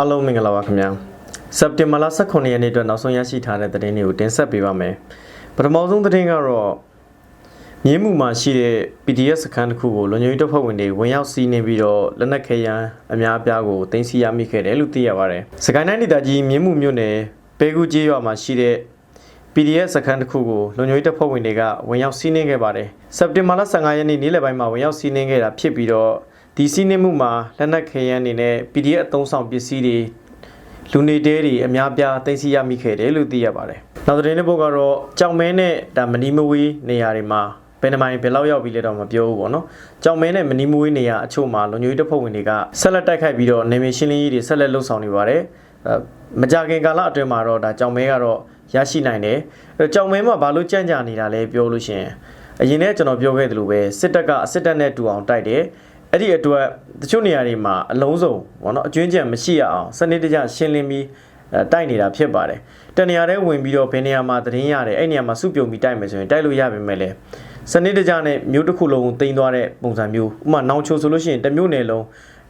အားလုံးမင်္ဂလာပါခင်ဗျာစက်တင်ဘာလ18ရက်နေ့အတွက်နောက်ဆုံးရရှိထားတဲ့သတင်းတွေကိုတင်ဆက်ပေးပါမယ်ပထမဆုံးသတင်းကတော့မြင်းမှုမှာရှိတဲ့ PDF စခန်းတစ်ခုကိုလုံခြုံရေးတပ်ဖွဲ့ဝင်တွေဝင်ရောက်စီးနင်းပြီးတော့လက်နက်ခဲယမ်းအများအပြားကိုတင်စီရမိခဲ့တယ်လို့သိရပါတယ်စကိုင်းတိုင်းဒေသကြီးမြင်းမှုမြို့နယ်ဘဲကူကျေးရွာမှာရှိတဲ့ PDF စခန်းတစ်ခုကိုလုံခြုံရေးတပ်ဖွဲ့ဝင်တွေကဝင်ရောက်စီးနင်းခဲ့ပါတယ်စက်တင်ဘာလ15ရက်နေ့နေ့လယ်ပိုင်းမှာဝင်ရောက်စီးနင်းခဲ့တာဖြစ်ပြီးတော့ ဒီစီးနင်းမှုမှာလက်နက်ခဲယမ်းတွေနဲ့ PDF အသုံးဆောင်ပစ္စည်းတွေလူနေတဲတွေအများပြားသိမ်းဆည်းရမိခဲ့တယ်လို့သိရပါတယ်။နောက်သတင်းတစ်ပုဒ်ကတော့ကြောင်မဲနဲ့ဒါမနီမဝေးနေရာတွေမှာဘယ်နှမိုင်ဘယ်လောက်ရောက်ပြီလဲတော့မပြောဘူးပေါ့နော်။ကြောင်မဲနဲ့မနီမဝေးနေရာအချို့မှာလုံခြုံရေးတပ်ဖွဲ့ဝင်တွေကဆက်လက်တိုက်ခိုက်ပြီးတော့နေမရှင်းလင်းရေးတွေဆက်လက်လှုပ်ဆောင်နေပါတယ်။အဲမကြခင်ကာလအတွင်းမှာတော့ဒါကြောင်မဲကတော့ရရှိနိုင်တယ်။အဲကြောင်မဲမှာဘာလို့ကြံ့ကြာနေတာလဲပြောလို့ရှရင်အရင်ကကျွန်တော်ပြောခဲ့သလိုပဲစစ်တပ်ကအစစ်တပ်နဲ့တူအောင်တိုက်တယ်။ အဲ့ဒီအတွက်တချို့နေရာတွေမှာအလုံးစုံဘောနော်အကျွင်းကြံမရှိရအောင်စနစ်တကျရှင်းလင်းပြီးအဲတိုက်နေတာဖြစ်ပါတယ်တနေရာထဲဝင်ပြီးတော့ဘယ်နေရာမှာသတင်းရတယ်အဲ့နေရာမှာစုပြုံပြီးတိုက်မယ်ဆိုရင်တိုက်လို့ရပါမယ်လေစနစ်တကျနဲ့မျိုးတစ်ခုလုံးတင်သွားတဲ့ပုံစံမျိုးဥပမာနောင်ချိုဆိုလို့ရှိရင်တစ်မျိုးနယ်လုံး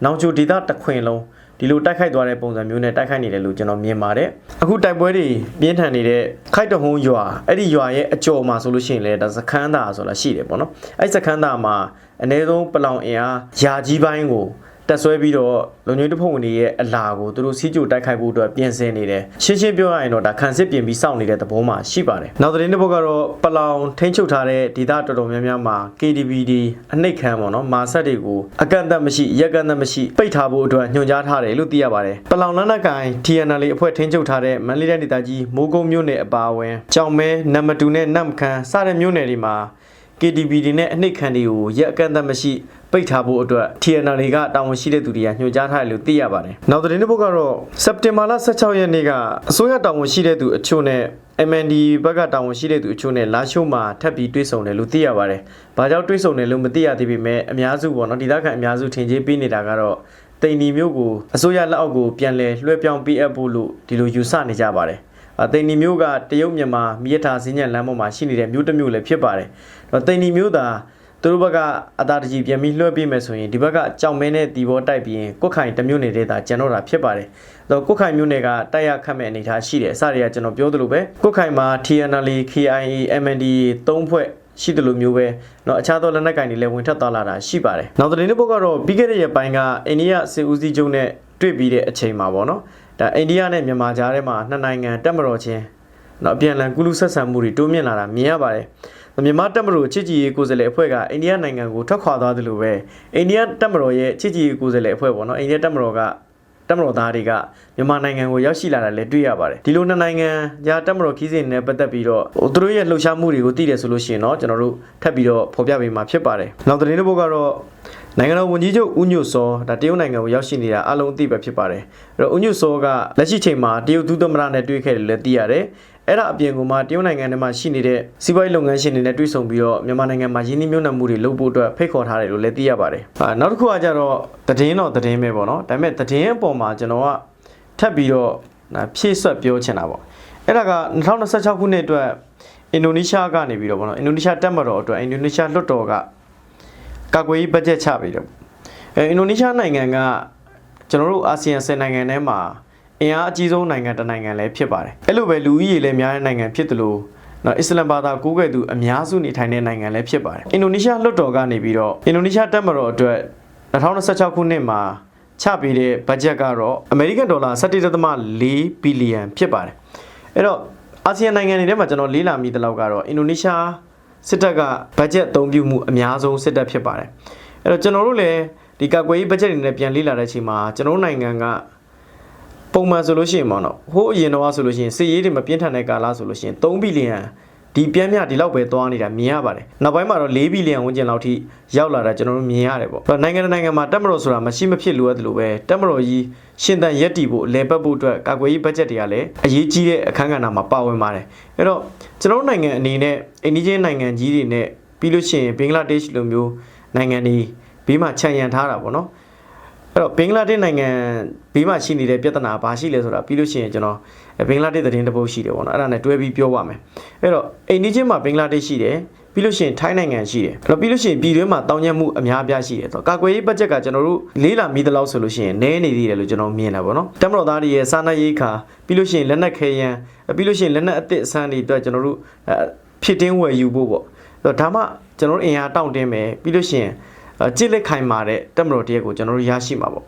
နောင်ချိုဒေသတစ်ခွင်လုံးဒီလိုတိုက်ခိုက်သွားတဲ့ပုံစံမျိုးနဲ့တိုက်ခိုက်နေတယ်လို့ကျွန်တော်မြင်ပါတယ်အခုတိုက်ပွဲတွေပြင်းထန်နေတဲ့ခိုက်တဟုံးရွာအဲ့ဒီရွာရဲ့အကျော်မှာဆိုလို့ရှိရင်လည်းဒါစခန်းသားဆိုတာရှိတယ်ပေါ့နော်အဲ့စခန်းသားမှာ အနည်းဆုံးပလောင်အင်အားယာကြီးပိုင်းကိုတက်ဆွဲပြီးတော့လုံခြုံရေးတပ်ဖွဲ့ဝင်တွေရဲ့အလာကိုသူတို့စီးကြိုတိုက်ခိုက်ဖို့အတွက်ပြင်ဆင်နေတယ်ရှင်းရှင်းပြောရရင်တော့ဒါခံစစ်ပြင်ပြီးစောင့်နေတဲ့သဘောမှာရှိပါတယ်နောက်သတင်းတစ်ပုဒ်ကတော့ပလောင်ထိန်းချုပ်ထားတဲ့ဒေသတော်တော်များများမှာ KDBD အနှိတ်ခံပေါ့နော်မာဆက်တွေကိုအကန့်အသတ်မရှိရက်ကန့်အသတ်မရှိပိတ်ထားဖို့အတွက်ညွှန်ကြားထားတယ်လို့သိရပါတယ်ပလောင်လန်းနက်ကိုင် TNL အဖွဲ့ထိန်းချုပ်ထားတဲ့မန္တလေးတိုင်းဒေသကြီးမိုးကုတ်မြို့နယ်အပါအဝင်ကြောင်မဲနံမတူနဲ့နမ်ခမ်းစတဲ့မြို့နယ်တွေမှာ KDBD နဲ့အနှိတ်ခံတွေကိုရက်အကန့်အသတ်မရှိပိတ်ထားဖို့အတွက် TNL တွေကတာဝန်ရှိတဲ့သူတွေကညွှန်ကြားထားတယ်လို့သိရပါတယ်။နောက်သတင်းတစ်ပုဒ်ကတော့စက်တင်ဘာလ16ရက်နေ့ကအစိုးရတာဝန်ရှိတဲ့သူအချို့နဲ့ MND ဘက်ကတာဝန်ရှိတဲ့သူအချို့နဲ့လာရှိုးမှာထပ်ပြီးတွေ့ဆုံတယ်လို့သိရပါတယ်။ဘာကြောင့်တွေ့ဆုံတယ်လို့မသိရသေးပေမဲ့အများစုပေါ့နော်ဒီသားခံအများစုထင်ကြီးပေးနေတာကတော့တိန်ဒီမျိုးကိုအစိုးရလက်အောက်ကိုပြန်လဲလွှဲပြောင်းပေးအပ်ဖို့လို့ဒီလိုယူဆနေကြပါတယ်။ အသိန်းဒီမျိုးကတရုတ်မြန်မာမြေထားစင်းညံလမ်းပေါ်မှာရှိနေတဲ့မျိုးတစ်မျိုးလည်းဖြစ်ပါတယ်။တော့သိန်းဒီမျိုးသာသူတို့ဘက်ကအတာတကြီးပြန်ပြီးလွှဲပေးမယ်ဆိုရင်ဒီဘက်ကကြောင်မဲနဲ့ဒီဘောတိုက်ပြီးရင်ကုတ်ခိုင်တစ်မျိုးနေတဲ့ဒါကျန်တော့တာဖြစ်ပါတယ်။တော့ကုတ်ခိုင်မျိုးနယ်ကတိုက်ရခတ်မဲ့အနေအထားရှိတယ်။အစတွေကကျွန်တော်ပြောသလိုပဲကုတ်ခိုင်မှာ TNL KIA MND သုံးဖွဲ့ရှိတယ်လို့မျိုးပဲเนาะအခြားသောလက်နက်ကင်တွေလည်းဝင်ထပ်သွားလာတာရှိပါတယ်။နောက်သတင်းတစ်ပုဒ်ကတော့ပြီးခဲ့တဲ့ရက်ပိုင်းကအိန္ဒိယစစ်ဦးစီးချုပ်နဲ့တွေ့ပြီးတဲ့အချိန်မှာပေါ့နော်။ ဒါအိန္ဒိယနဲ့မြန်မာကြားထဲမှာနှစ်နိုင်ငံတက်မတော်ချင်းနော်အပြန်အလှန်ကုလူဆက်ဆံမှုတွေတိုးမြင့်လာတာမြင်ရပါတယ်မြန်မာတပ်မတော်ချစ်ကြည်ရေးကိုယ်စားလှယ်အဖွဲ့ကအိန္ဒိယနိုင်ငံကိုထွက်ခွာသွားသလိုပဲအိန္ဒိယတပ်မတော်ရဲ့ချစ်ကြည်ရေးကိုယ်စားလှယ်အဖွဲ့ပေါ့နော်အိန္ဒိယတပ်မတော်ကတပ်မတော်သားတွေကမြန်မာနိုင်ငံကိုရောက်ရှိလာတာလည်းတွေ့ရပါတယ်ဒီလိုနှစ်နိုင်ငံညာတပ်မတော်ခီးစဉ်နဲ့ပတ်သက်ပြီးတော့သူတို့ရဲ့လှုပ်ရှားမှုတွေကိုသိတယ်ဆိုလို့ရှိရင်တော့ကျွန်တော်တို့ထပ်ပြီးတော့ဖော်ပြပေးမှာဖြစ်ပါတယ်နောက်သတင်းတစ်ပုဒ်ကတော့ နိုင်ငံတော်ဝန်ကြီးချုပ်ဦးညွတ်စောဒါတရုတ်နိုင်ငံကိုရောက်ရှိနေတာအလုံးအသိပဲဖြစ်ပါတယ်အဲ့တော့ဦးညွတ်စောကလက်ရှိချိန်မှာတရုတ်ဒုသမ္မတနဲ့တွေ့ခဲ့တယ်လည်းသိရတယ်အဲ့ဒါအပြင်ကမှတရုတ်နိုင်ငံထဲမှာရှိနေတဲ့စီးပွားရေးလုပ်ငန်းရှင်တွေနဲ့တွေ့ဆုံပြီးတော့မြန်မာနိုင်ငံမှာရင်းနှီးမြှုပ်နှံမှုတွေလုပ်ဖို့အတွက်ဖိတ်ခေါ်ထားတယ်လို့လည်းသိရပါတယ်။အာနောက်တစ်ခုကကြတော့သတင်းတော့သတင်းပဲပေါ့နော်။ဒါပေမဲ့သတင်းအပေါ်မှာကျွန်တော်ကထပ်ပြီးတော့ဖြည့်ဆွတ်ပြောချင်တာပေါ့။အဲ့ဒါက2026ခုနှစ်အတွက်အင်ဒိုနီးရှားကနေပြီးတော့ပေါ့နော်။အင်ဒိုနီးရှားတက်မတော်အတွက်အင်ဒိုနီးရှားလွှတ်တော်က ကာကွယ်ရေးဘတ်ဂျက်ချပြီးတော့အဲအင်ဒိုနီးရှားနိုင်ငံကကျွန်တော်တို့အာဆီယံ10နိုင်ငံထဲမှာအင်အားအကြီးဆုံးနိုင်ငံတစ်နိုင်ငံလည်းဖြစ်ပါတယ်အဲ့လိုပဲလူဦးရေလည်းများတဲ့နိုင်ငံဖြစ်တယ်လို့နော်အစ္စလမ်ဘာသာကိုးကွယ်သူအများစုနေထိုင်တဲ့နိုင်ငံလည်းဖြစ်ပါတယ်အင်ဒိုနီးရှားလွှတ်တော်ကနေပြီးတော့အင်ဒိုနီးရှားတပ်မတော်အတွက်2026ခုနှစ်မှာချပေးတဲ့ဘတ်ဂျက်ကတော့အမေရိကန်ဒေါ်လာ17.4ဘီလီယံဖြစ်ပါတယ်အဲ့တော့အာဆီယံနိုင်ငံတွေထဲမှာကျွန်တော်လေးလာမိတဲ့လောက်ကတော့အင်ဒိုနီးရှား စစ်တပ်ကဘတ်ဂျက်အသုံးပြုမှုအများဆုံးစစ်တပ်ဖြစ်ပါတယ်အဲ့တော့ကျွန်တော်တို့လည်းဒီကာကွယ်ရေးဘတ်ဂျက်တွေနဲ့ပြန်လေ့လာတဲ့အချိန်မှာကျွန်တော်တို့နိုင်ငံကပုံမှန်ဆိုလို့ရှိရင်ပေါ့နော်ဟိုးအရင်တော့ဆိုလို့ရှိရင်စစ်ရေးတွေမပြင်းထန်တဲ့ကာလဆိုလို့ရှိရင်3ဘီလီယံ ဒီပြန်းမြဒီလောက်ပဲသွားနေတာမြင်ရပါတယ်နောက်ပိုင်းမှာတော့4ဘီလီယံဝန်းကျင်လောက်ထိရောက်လာတာကျွန်တော်တို့မြင်ရတယ်ပေါ့နိုင်ငံတစ်နိုင်ငံမှာတက်မတော်ဆိုတာမရှိမဖြစ်လိုအပ်တယ်လို့ပဲတက်မတော်ကြီးရှင်သန်ရက်တီဖို့လဲပတ်ဖို့အတွက်ကာကွယ်ရေးဘတ်ဂျက်တွေကလည်းအရေးကြီးတဲ့အခန်းကဏ္ဍမှာပါဝင်ပါတယ်အဲ့တော့ကျွန်တော်တို့နိုင်ငံအနေနဲ့အိန္ဒိယနိုင်ငံကြီးတွေနဲ့ပြီးလို့ရှိရင်ဘင်္ဂလားဒေ့ရှ်လိုမျိုးနိုင်ငံတွေဘေးမှာခြံရံထားတာပေါ့နော်အဲ့တော့ဘင်္ဂလားဒေ့ရှ်နိုင်ငံဘေးမှာရှိနေတဲ့ပြဿနာဘာရှိလဲဆိုတာပြီးလို့ရှိရင်ကျွန်တော် ဘင်္ဂလားဒေ့ရှ်သတင်းတစ်ပုဒ်ရှိတယ်ပေါ့နော်အဲ့ဒါနဲ့တွဲပြီးပြောပါမယ်အဲ့တော့အိန္ဒိချင်းမှာဘင်္ဂလားဒေ့ရှ်ရှိတယ်ပြီးလို့ရှိရင်ထိုင်းနိုင်ငံရှိတယ်အဲ့တော့ပြီးလို့ရှိရင်ပြည်တွင်းမှာတောင်းကျမ်းမှုအများအပြားရှိတယ်ဆိုတော့ကာကွယ်ရေးဘတ်ဂျက်ကကျွန်တော်တို့လေးလာမိသလောက်ဆိုလို့ရှိရင်နည်းနေသေးတယ်လို့ကျွန်တော်မြင်တာပေါ့နော်တမတော်သားတွေရဲ့စားနပ်ရိက္ခာပြီးလို့ရှိရင်လက်နက်ခဲယမ်းပြီးလို့ရှိရင်လက်နက်အသစ်အဆန်းတွေအတွက်ကျွန်တော်တို့အဲဖြစ်တင်းဝယ်ယူဖို့ပေါ့အဲ့တော့ဒါမှကျွန်တော်တို့အင်အားတောင့်တင်းမယ်ပြီးလို့ရှိရင်အဲကြစ်လက်ခိုင်မာတဲ့တမတော်တရက်ကိုကျွန်တော်တို့ရရှိမှာပေါ့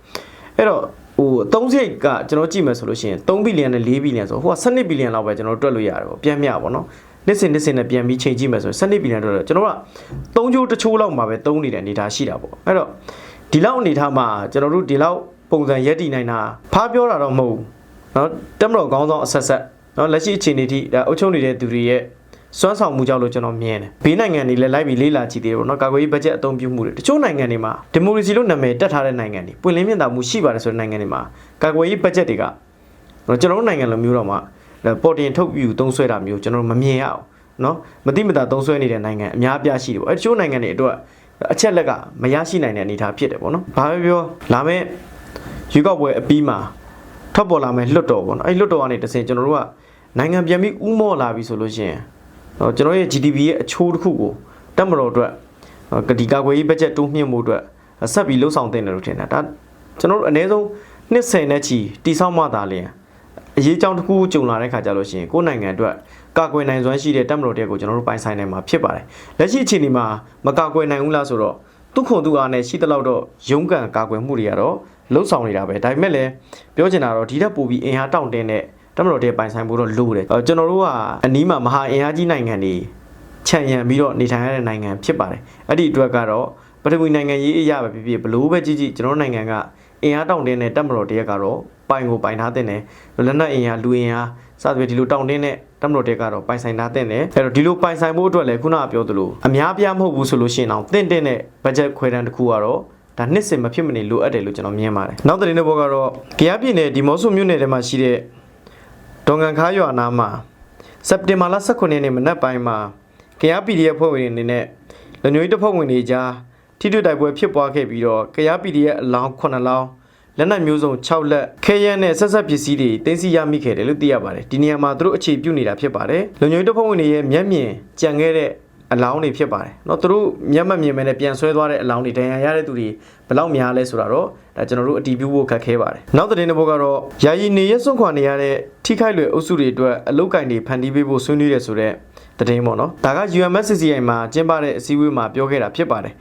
အဲ့တော့ ဟိုအသုံးစရိတ်ကကျွန်တော်ကြည့်မယ်ဆိုလို့ရှိရင်3ဘီလီယံနဲ့4ဘီလီယံဆိုဟိုက12ဘီလီယံလောက်ပဲကျွန်တော်တို့တွက်လို့ရတယ်ပေါ့ပြန်မြပေါ့နော်နှစ်စဉ်နှစ်စဉ်နဲ့ပြန်ပြီးချိန်ကြည့်မယ်ဆိုရင်12ဘီလီယံတွက်တော့ကျွန်တော်က3ချိုးတစ်ချိုးလောက်မှာပဲသုံးနေတဲ့အနေအထားရှိတာပေါ့အဲ့တော့ဒီလောက်အနေအထားမှာကျွန်တော်တို့ဒီလောက်ပုံစံရက်တည်နိုင်တာဖားပြောတာတော့မဟုတ်ဘူးเนาะတက်မတော်ကောင်းဆောင်အဆက်ဆက်เนาะလက်ရှိအခြေအနေထိဒါအုပ်ချုပ်နေတဲ့သူတွေရဲ့ စွမ်းဆောင်မှုကြောင့်လို့ကျွန်တော်မြင်တယ်ဘေးနိုင်ငံတွေလည်းလိုက်ပြီးလေးလာကြည့်သေးတယ်ပေါ့နော်ကာကွယ်ရေးဘတ်ဂျက်အသုံးပြုမှုတွေတချို့နိုင်ငံတွေမှာဒီမိုကရေစီလို့နာမည်တက်ထားတဲ့နိုင်ငံတွေပွင့်လင်းမြင့်တာမှုရှိပါတယ်ဆိုတဲ့နိုင်ငံတွေမှာကာကွယ်ရေးဘတ်ဂျက်တွေကကျွန်တော်တို့နိုင်ငံလိုမျိုးတော့မှပေါ်တင်ထုတ်ယူသုံးစွဲတာမျိုးကျွန်တော်တို့မမြင်ရအောင်နော်မတိမတာသုံးစွဲနေတဲ့နိုင်ငံအများအပြားရှိတယ်ပေါ့အဲတချို့နိုင်ငံတွေအတွက်အချက်လက်ကမရရှိနိုင်တဲ့အနေအထားဖြစ်တယ်ပေါ့နော်ဘာပဲပြောလာမယ့်ရွေးကောက်ပွဲအပြီးမှာထွက်ပေါ်လာမယ့်လွတ်တော်ပေါ့နော်အဲလွတ်တော်ကနေတစင်ကျွန်တော်တို့ကနိုင်ငံပြန်ပြီးဥမော့လာပြီဆိုလို့ရှိရင်တော့ ကျွန်တော်ရဲ့ GDP ရဲ့အချိုးတစ်ခုကိုတက်မတော်အတွက်ကတိကာကွယ်ရေးဘတ်ဂျက်တိုးမြှင့်မှုအတွက်ဆက်ပြီးလှုပ်ဆောင်တင်တယ်လို့ထင်တာဒါကျွန်တော်တို့အနည်းဆုံးနှစ်ဆယ်နဲ့ချီတိဆောက်မှသာလျင်အရေးအကြောင်းတစ်ခုကြုံလာတဲ့ခါကြလို့ရှိရင်ကိုယ့်နိုင်ငံအတွက်ကာကွယ်နိုင်စွမ်းရှိတဲ့တက်မတော်တွေကိုကျွန်တော်တို့ပိုင်ဆိုင်နိုင်မှာဖြစ်ပါတယ်လက်ရှိအခြေအနေမှာမကာကွယ်နိုင်ဘူးလားဆိုတော့သူခွန်သူအားနဲ့ရှိသလောက်တော့ရုန်းကန်ကာကွယ်မှုတွေကတော့လှုပ်ဆောင်နေတာပဲဒါပေမဲ့လည်းပြောချင်တာတော့ဒီထက်ပိုပြီးအင်အားတောင့်တင်းတဲ့ တမတော်တဲ့ပိုင်ဆိုင်ဖို့တော့လိုတယ်ကျွန်တော်တို့ကအနီးမှာမဟာအင်အားကြီးနိုင်ငံတွေခြံရံပြီးတော့နေထိုင်ရတဲ့နိုင်ငံဖြစ်ပါတယ်အဲ့ဒီအတွက်ကတော့ပထဝီနိုင်ငံရေးအရာပဲဖြစ်ဖြစ်ဘလို့ပဲကြည့်ကြည့်ကျွန်တော်နိုင်ငံကအင်အားတောင့်တင်းတဲ့တက်မတော်တရက်ကတော့ပိုင်ကိုပိုင်ထားတဲ့တယ်လက်နက်အင်အားလူအင်အားစသဖြင့်ဒီလိုတောင့်တင်းတဲ့တက်မတော်တက်ကတော့ပိုင်ဆိုင်ထားတဲ့တယ်အဲ့တော့ဒီလိုပိုင်ဆိုင်ဖို့အတွက်လည်းခုနကပြောသလိုအများပြားမဟုတ်ဘူးဆိုလို့ရှိရင်တော့တင့်တဲ့နဲ့ဘတ်ဂျက်ခွဲတန်းတစ်ခုကတော့ဒါနှစ်စင်မဖြစ်မနေလိုအပ်တယ်လို့ကျွန်တော်မြင်ပါတယ်နောက်တဲ့နေ့ဘောကတော့ကြရပြည်နယ်ဒီမော့ဆိုမြို့နယ်ထဲမှာရှိတဲ့ ဒေါငန်ခါရွာနာမှာစက်တင်ဘာလ18ရက်နေ့မနက်ပိုင်းမှာကရား PDF ဖွဲ့ဝင်တွေအနေနဲ့လူမျိုးရေးတပ်ဖွဲ့ဝင်တွေကြားထိတွေ့တိုက်ပွဲဖြစ်ပွားခဲ့ပြီးတော့ကရား PDF အလောင်း9လောင်းလက်နက်မျိုးစုံ6လက်ခဲယမ်းနဲ့ဆက်ဆက်ပစ္စည်းတွေတင်စီရမိခဲ့တယ်လို့သိရပါတယ်ဒီနေရာမှာသူတို့အခြေပြုနေတာဖြစ်ပါတယ်လူမျိုးရေးတပ်ဖွဲ့ဝင်တွေရဲ့မျက်မြင်ကြံခဲ့တဲ့ အလောင်းတွေဖြစ်ပါတယ်เนาะသူတို့မျက်မှတ်မြင်မဲ့နဲ့ပြန်ဆွဲသွားတဲ့အလောင်းတွေဒဏ်ရာရတဲ့သူတွေဘယ်လောက်များလဲဆိုတာတော့ဒါကျွန်တော်တို့အတီးပြုဖို့ခက်ခဲပါတယ်နောက်သတင်းတစ်ပုဒ်ကတော့ယာယီနေရစွန့်ခွာနေရတဲ့ထိခိုက်လွယ်အုပ်စုတွေအတွက်အလုတ်ကင်တွေဖန်တီးပေးဖို့ဆွေးနွေးရဆိုတဲ့သတင်းပေါ့နော်ဒါက UMSCCI မှာကျင်းပတဲ့အစည်းအဝေးမှာပြောခဲ့တာဖြစ်ပါတယ်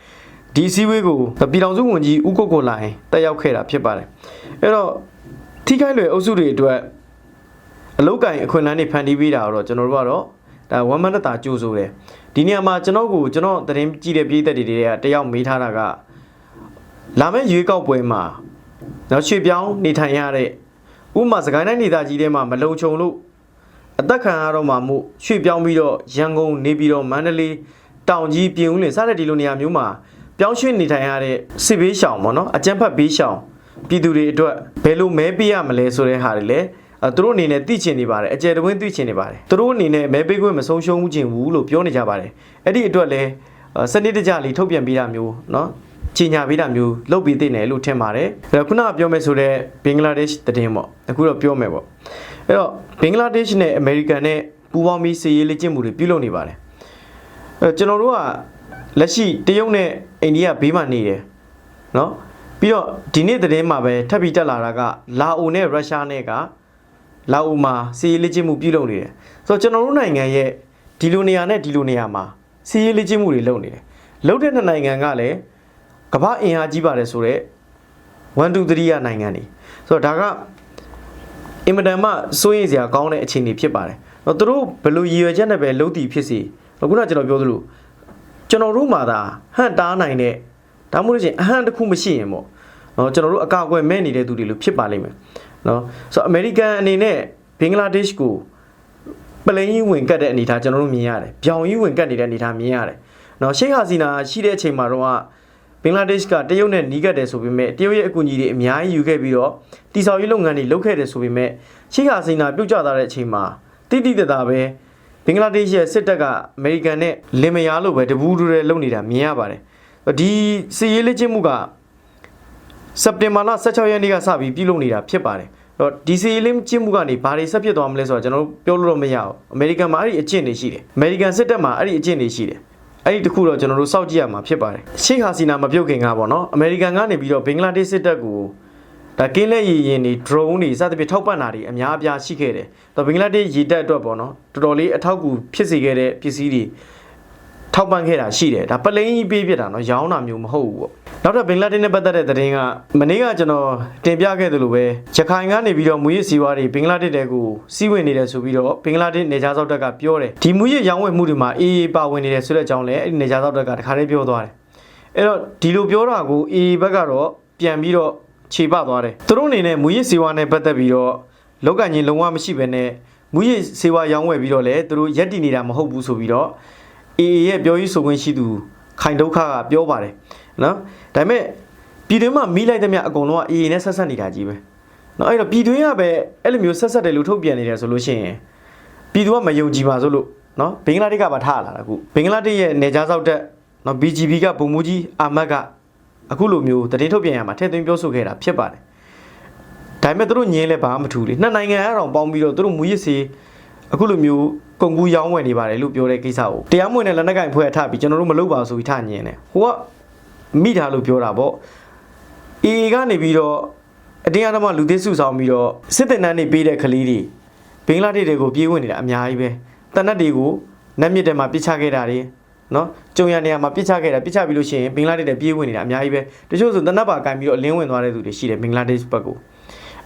ဒီအစည်းအဝေးကိုပြည်တော်စုဝန်ကြီးဦးကိုကိုလိုင်တက်ရောက်ခဲ့တာဖြစ်ပါတယ်အဲ့တော့ထိခိုက်လွယ်အုပ်စုတွေအတွက်အလုတ်ကင်အခွင့်အလမ်းတွေဖန်တီးပေးတာတော့ကျွန်တော်တို့ကတော့ဒါဝမ်းမနတာကြိုးဆိုတယ် ဒီနေရာမှာကျွန်တော်ကိုကျွန်တော်သတင်းကြည့်တဲ့ပြည်သက်တွေကတယောက်မေးထားတာကလာမယ့်ရွေးကောက်ပွဲမှာတော့ရွှေပြောင်းနေထိုင်ရတဲ့ဥပမာစကိုင်းတိုင်းဒေသကြီးထဲမှာမလုံခြုံလို့အသက်ခံရတော့မှမို့ရွှေပြောင်းပြီးတော့ရန်ကုန်နေပြီးတော့မန္တလေးတောင်ကြီးပြင်ဦးလင်စတဲ့ဒီလိုနေရာမျိုးမှာပြောင်းရွှေ့နေထိုင်ရတဲ့စစ်ဘေးရှောင်ပေါ့နော်အကြမ်းဖက်ဘေးရှောင်ပြည်သူတွေအတွက်ဘယ်လိုမဲပေးရမလဲဆိုတဲ့ဟာတွေလည်းအဲ သူတို့အနေနဲ့သိချင်နေပါတယ်အကျယ်တဝင်းသိချင်နေပါတယ်သူတို့အနေနဲ့မဲပေးခွင့်မဆုံးရှုံးဘူးခြင်းဘူးလို့ပြောနေကြပါတယ်အဲ့ဒီအတွက်လည်းအဲစနစ်တကျလေးထုတ်ပြန်ပေးတာမျိုးเนาะကြီးညာပေးတာမျိုးလုပ်ပေးတဲ့နယ်လို့ထင်ပါတယ်အဲ့တော့ခုနကပြောမယ်ဆိုတော့ဘင်္ဂလားဒေ့ရှ်တည်င်းပေါ့အခုတော့ပြောမယ်ပေါ့အဲ့တော့ဘင်္ဂလားဒေ့ရှ်နဲ့အမေရိကန်နဲ့ပူးပေါင်းပြီးစီရေးလေ့ကျင့်မှုတွေပြုလုပ်နေပါတယ်အဲ့ကျွန်တော်တို့ကလက်ရှိတရုတ်နဲ့အိန္ဒိယဘေးမှာနေတယ်เนาะပြီးတော့ဒီနေ့သတင်းမှာပဲထပ်ပြီးတက်လာတာကလာအိုနဲ့ရုရှားနဲ့က လာအိုမှာစီးရေးလက်ကျင့်မှုပြုလုပ်နေတယ်ဆိုတော့ကျွန်တော်တို့နိုင်ငံရဲ့ဒီလိုနေရာနဲ့ဒီလိုနေရာမှာစီးရေးလက်ကျင့်မှုတွေလုပ်နေတယ်လုပ်တဲ့နှစ်နိုင်ငံကလည်းကမ္ဘာအင်အားကြီးပါတယ်ဆိုတော့1 2 3ရနိုင်ငံတွေဆိုတော့ဒါကအင်မတန်မှစိုးရိမ်စရာကောင်းတဲ့အခြေအနေဖြစ်ပါတယ်တော့သူတို့ဘယ်လိုရည်ရွယ်ချက်နဲ့ပဲလုပ်တည်ဖြစ်စီခုနကကျွန်တော်ပြောသလိုကျွန်တော်တို့မှာသာဟန်တားနိုင်တဲ့ဒါမှမဟုတ်လို့ရှိရင်အဟန်တစ်ခုမရှိရင်ပေါ့နော်ကျွန်တော်တို့အကာအကွယ်မဲ့နေတဲ့သူတွေလို့ဖြစ်ပါလိမ့်မယ် နော်ဆိုတော့အမေရိကန်အနေနဲ့ဘင်္ဂလားဒေ့ရှ်ကိုပလိန်ကြီးဝင်ကတ်တဲ့အနေအထားကျွန်တော်တို့မြင်ရတယ်။ပြောင်ကြီးဝင်ကတ်နေတဲ့အနေအထားမြင်ရတယ်။နော်ရှိတ်ဟာစီနာရှိတဲ့အချိန်မှာတော့ဘင်္ဂလားဒေ့ရှ်ကတရုတ်နဲ့နီးကပ်တယ်ဆိုပေမဲ့တရုတ်ရဲ့အကူအညီတွေအများကြီးယူခဲ့ပြီးတော့တိဆောက်ရေးလုပ်ငန်းတွေလုပ်ခဲ့တယ်ဆိုပေမဲ့ရှိတ်ဟာစီနာပြုတ်ကျသွားတဲ့အချိန်မှာတိတိတသားပဲဘင်္ဂလားဒေ့ရှ်ရဲ့စစ်တပ်ကအမေရိကန်နဲ့လင်မယားလို့ပဲတပူးတူတွေလုပ်နေတာမြင်ရပါတယ်။ဒီစီရေးလက်ကျင့်မှုက စက်တင်ဘာလ16ရက်နေ့ကစပြီးပြုလုပ်နေတာဖြစ်ပါတယ်။တော့ဒီစီလင်းကျင်းမှုကနေဘာတွေဆက်ဖြစ်သွားမလဲဆိုတော့ကျွန်တော်တို့ပြောလို့တော့မရဘူး။အမေရိကန်မှာအဲ့ဒီအကျင့်တွေရှိတယ်။အမေရိကန်စစ်တပ်မှာအဲ့ဒီအကျင့်တွေရှိတယ်။အဲ့ဒီတစ်ခုတော့ကျွန်တော်တို့စောင့်ကြည့်ရမှာဖြစ်ပါတယ်ရှေ့ဟာစီနာမပြုတ်ခင်ကပေါ့နော်အမေရိကန်ကနေပြီးတော့ဘင်္ဂလားဒေ့ရှ်စစ်တပ်ကိုဒါကင်းလက်ရည်ရင်တွေ drone တွေစသဖြင့်ထောက်ပံ့တာတွေအများအပြားရှိခဲ့တယ်။တော့ဘင်္ဂလားဒေ့ရှ်ရေတပ်အတွက်ပေါ့နော်တော်တော်လေးအထောက်အကူဖြစ်စေခဲ့တဲ့ပစ္စည်းတွေ ထောက်ပံ့ခဲ့တာရှိတယ်။ဒါပလိန်ကြီးပေးပြတာနော်ရောင်းတာမျိုးမဟုတ်ဘူးပေါ့။နောက်တော့ဘင်္ဂလားဒေ့ရှ်နဲ့ပတ်သက်တဲ့သတင်းကမနေ့ကကျွန်တော်တင်ပြခဲ့သလိုပဲရခိုင်ကနေပြီးတော့မူရစ်စီဝါတွေဘင်္ဂလားဒေ့ရှ်တဲကိုစီးဝင်နေတယ်ဆိုပြီးတော့ဘင်္ဂလားဒေ့ရှ်နေကြားစောက်တပ်ကပြောတယ်။ဒီမူရစ်ရောင်းဝယ်မှုတွေမှာအေးအေးပါဝင်နေတယ်ဆိုတဲ့အကြောင်းလည်းအဲ့ဒီနေကြားစောက်တပ်ကတခါတည်းပြောသွားတယ်။အဲ့တော့ဒီလိုပြောတာကိုအေးဘက်ကတော့ပြန်ပြီးတော့ခြေပသွားတယ်။သူတို့အနေနဲ့မူရစ်စီဝါနဲ့ပတ်သက်ပြီးတော့လောက်ကကြီးလုံးဝမရှိဘဲနဲ့မူရစ်စီဝါရောင်းဝယ်ပြီးတော့လည်းသူတို့ရက်တည်နေတာမဟုတ်ဘူးဆိုပြီးတော့ အေအေရဲ့ပြောရေးဆိုခွင့်ရှိသူခိုင်ဒုက္ခကပြောပါတယ်နော်ဒါပေမဲ့ပြည်တွင်းမှာမိလိုက်တဲ့မြတ်အကုန်လုံးကအေအေနဲ့ဆက်ဆက်နေတာကြီးပဲနော်အဲ့တော့ပြည်တွင်းကပဲအဲ့လိုမျိုးဆက်ဆက်တယ်လို့ထုတ်ပြန်နေတယ်ဆိုလို့ရှိရင်ပြည်သူကမယုံကြည်ပါဆိုလို့နော်ဘင်္ဂလားဒေ့ရှ်ကပါထားလာတာအခုဘင်္ဂလားဒေ့ရှ်ရဲ့နေကြားစောက်တက်နော် BGB ကဗိုလ်မှူးကြီးအာမတ်ကအခုလိုမျိုးတည်ထုတ်ပြန်ရမှာထည့်သွင်းပြောဆိုခဲ့တာဖြစ်ပါတယ်ဒါပေမဲ့သူတို့ညင်းလဲဘာမှမထူလေနှစ်နိုင်ငံအရောင်ပေါင်းပြီးတော့သူတို့မူရစ်စီ အခုလိုမျိုးကုန်ကူးရောင်းဝယ်နေပါတယ်လို့ပြောတဲ့ကိစ္စကိုတရားမဝင်တဲ့လက်နက်ကင်ဖွဲ့ထပြီးကျွန်တော်တို့မလုပ်ပါဆိုပြီးထညင်းတယ်ဟိုကမိထားလို့ပြောတာပေါ့အေကနေပြီးတော့အတင်းအဓမ္မလူသစ်စုဆောင်ပြီးတော့စစ်တပ်နန်းနေပေးတဲ့ကလေးတွေဘင်္ဂလားဒေ့ရှ်တွေကိုပြေးဝင်နေတာအများကြီးပဲတနတ်တွေကိုနတ်မြစ်ထဲမှာပြစ်ချခဲ့တာတွေနော်ကြုံရနေရာမှာပြစ်ချခဲ့တာပြစ်ချပြီးလို့ရှိရင်ဘင်္ဂလားဒေ့ရှ်တွေပြေးဝင်နေတာအများကြီးပဲတချို့ဆိုတနတ်ပါကင်ပြီးတော့အလင်းဝင်သွားတဲ့သူတွေရှိတယ်ဘင်္ဂလားဒေ့ရှ်ဘက်ကို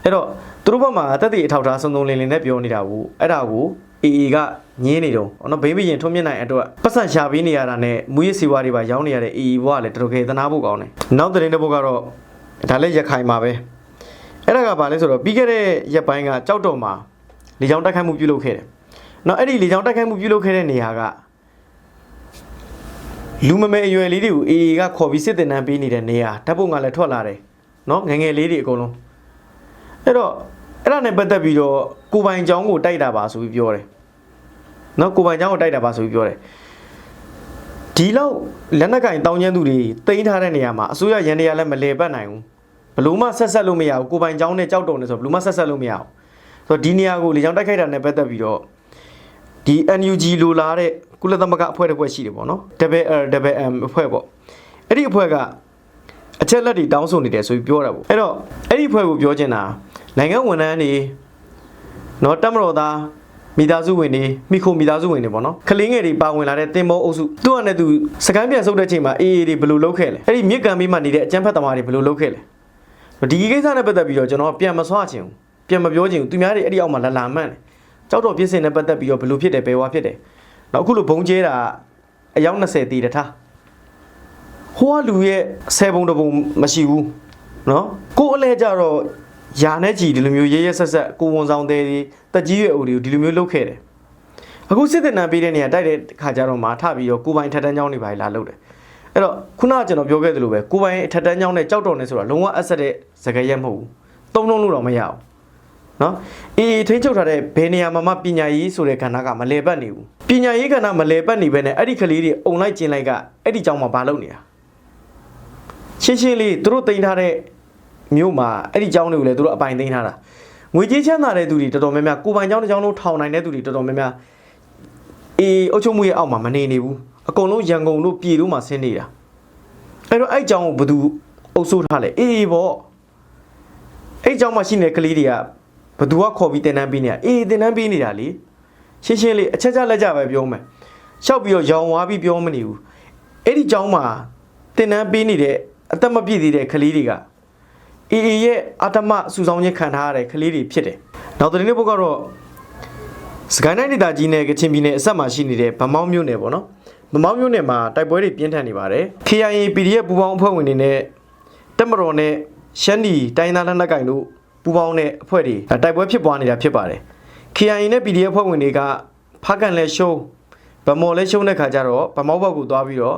အဲ့တော့သူတို့ဘက်မှာတက်တည်အထောက်ထားစုံစုံလင်လင်နဲ့ပြောနေတာကိုအဲ့ဒါကို AA ကငင်းနေတော့နော်ဘေးဘီရင်ထုံးမြင့်နိုင်အတွက်ပတ်စံရှာပေးနေရတာနဲ့မူရစ်စီဝါတွေပါရောင်းနေရတဲ့ AA ဘွားကလည်းတော်တော်ခဲသနာဖို့ကောင်းတယ်နောက်တဲ့တဲ့ဘုတ်ကတော့ဒါလည်းရခိုင်မှာပဲအဲ့ဒါကဘာလဲဆိုတော့ပြီးခဲ့တဲ့ရက်ပိုင်းကကြောက်တော်မှာလေချောင်းတိုက်ခိုက်မှုပြုလုပ်ခဲ့တယ်နော်အဲ့ဒီလေချောင်းတိုက်ခိုက်မှုပြုလုပ်ခဲ့တဲ့နေရာကလူမမဲအရွယ်လေးတွေကို AA ကခေါ်ပြီးစစ်တင်တန်းပေးနေတဲ့နေရာဓာတ်ပုံကလည်းထွက်လာတယ်နော်ငငယ်လေးတွေအကုန်လုံး အဲ့တော့အဲ့ဒါနဲ့ပတ်သက်ပြီးတော့ကိုပိုင်เจ้าကိုတိုက်တာပါဆိုပြီးပြောတယ်။နော်ကိုပိုင်เจ้าကိုတိုက်တာပါဆိုပြီးပြောတယ်။ဒီလောက်လက်နက်ကင်တောင်းကျမ်းသူတွေတိန်းထားတဲ့နေရာမှာအစိုးရရန်တရားလည်းမလဲပတ်နိုင်ဘူး။ဘလို့မှဆက်ဆက်လို့မရဘူးကိုပိုင်เจ้าနဲ့ကြောက်တုံနေဆိုဘလို့မှဆက်ဆက်လို့မရဘူး။ဆိုတော့ဒီနေရာကိုလေကြောင်းတိုက်ခိုက်တာနဲ့ပတ်သက်ပြီးတော့ဒီ NUG လိုလာတဲ့ကုလသမဂ္ဂအဖွဲ့တစ်ဖွဲ့ရှိတယ်ပေါ့နော်။ WLWM အဖွဲ့ပေါ့။အဲ့ဒီအဖွဲ့က အချက်လက်တွေတောင်းဆိုနေတယ်ဆိုပြီးပြောတာပေါ့အဲ့တော့အဲ့ဒီဖွဲ့ကိုပြောချင်တာ နိုင်ငံဝန်ထမ်းတွေနော်တက်မတော်သားမိသားစုဝင်တွေမိခိုမိသားစုဝင်တွေပေါ့နော်ကလေးငယ်တွေပါဝင်လာတဲ့တင်မောအုပ်စုသူ့အနေနဲ့သူစကမ်းပြန်ဆုပ်တဲ့ချိန်မှာအေးအေးတွေဘယ်လိုလုပ်ခဲ့လဲအဲ့ဒီမြစ်ကံမေးမှနေတဲ့အကျန်းဖက်သမားတွေဘယ်လိုလုပ်ခဲ့လဲဒီကိစ္စနဲ့ပတ်သက်ပြီးတော့ကျွန်တော်ပြန်မဆွချင်ဘူးပြန်မပြောချင်ဘူးသူများတွေအဲ့ဒီအောက်မှာလလာမှန်းတယ်ကြောက်တော့ပြစ်စင်နဲ့ပတ်သက်ပြီးတော့ဘယ်လိုဖြစ်တယ်ဘယ်ဝါဖြစ်တယ်နောက်အခုလိုဘုံကျဲတာအယောက်20တီးတထားဟိုကလူရဲ့10ဘုံတဘုံမရှိဘူးနော်ကို့အလဲကြတော့ ယာနဲ့ကြည်ဒီလိုမျိုးရဲရဲဆက်ဆက်ကိုဝန်ဆောင်တဲ့ဒီတက်ကြီးရွယ်အိုတွေကိုဒီလိုမျိုးလုပ်ခဲ့တယ်အခုစစ်တပ်နံပေးတဲ့နေရာတိုက်တဲ့ခါကျတော့မှထပြီးတော့ကိုပိုင်ထက်တန်းချောင်းတွေပါလာလုပ်တယ်အဲ့တော့ခုနကကျွန်တော်ပြောခဲ့သလိုပဲကိုပိုင်ထက်တန်းချောင်းနဲ့ကြောက်တော်နဲ့ဆိုတာလုံးဝအဆက်တဲ့စကားရက်မဟုတ်ဘူးသုံးလုံးလို့တော့မရဘူးနော်အေးထိန်းချုပ်ထားတဲ့ဘယ်နေရာမှာမှပညာရေးဆိုတဲ့ကဏ္ဍကမလဲပတ်နေဘူးပညာရေးကဏ္ဍမလဲပတ်နေပဲနဲ့အဲ့ဒီကလေးတွေအုံလိုက်ကျင်လိုက်ကအဲ့ဒီကြောင်းမှာဘာလုပ်နေတာရှင်းရှင်းလေးသူတို့တင်ထားတဲ့ မြို့မှာအဲ့ဒီကျောင်းတွေကိုလည်းသူတို့အပိုင်သိမ်းထားတာငွေကြေးချမ်းသာတဲ့သူတွေတော်တော်များများကိုယ်ပိုင်ကျောင်းတစ်ကျောင်းလုံးထောင်နိုင်တဲ့သူတွေတော်တော်များများအေးအုပ်ချုပ်မှုရဲ့အောက်မှာမနေနေဘူးအကုန်လုံးရန်ကုန်တို့ပြည်တို့မှာဆင်းနေတာအဲ့တော့အဲ့ကျောင်းကိုဘယ်သူအုပ်စိုးထားလဲအေးပေါ့အဲ့ကျောင်းမှာရှိနေတဲ့ကလေးတွေကဘယ်သူကခေါ်ပြီးတင်တန်းပေးနေတာအေးတင်တန်းပေးနေတာလေရှင်းရှင်းလေးအချက်ချလက်ကြပဲပြောမယ်ရှောက်ပြီးတော့ရောင်ဝါပြီးပြောမနေဘူးအဲ့ဒီကျောင်းမှာတင်တန်းပေးနေတဲ့အသက်မပြည့်သေးတဲ့ကလေးတွေက အေအေရဲ့အတ္တမစူဆောင်းခြင်းခံထားရတဲ့ကလေးတွေဖြစ်တယ်။နောက်သတင်းတစ်ပုဒ်ကတော့စကိုင်းတိုင်းဒေသကြီးနဲ့ကချင်ပြည်နယ်အဆက်မှာရှိနေတဲ့ဗမောင်းမြို့နယ်ပေါ့နော်။ဗမောင်းမြို့နယ်မှာတိုက်ပွဲတွေပြင်းထန်နေပါတယ်။ KIA PDF ပူးပေါင်းအဖွဲ့ဝင်တွေနဲ့တက်မတော်နဲ့ရှမ်းနီတိုင်းသားလက်နက်ကိုင်တို့ပူးပေါင်းတဲ့အဖွဲ့တွေတိုက်ပွဲဖြစ်ပွားနေတာဖြစ်ပါတယ်။ KIA နဲ့ PDF အဖွဲ့ဝင်တွေကဖားကန်လဲရှုံးဗမော်လဲရှုံးတဲ့ခါကျတော့ဗမောက်ဘက်ကိုသွားပြီးတော့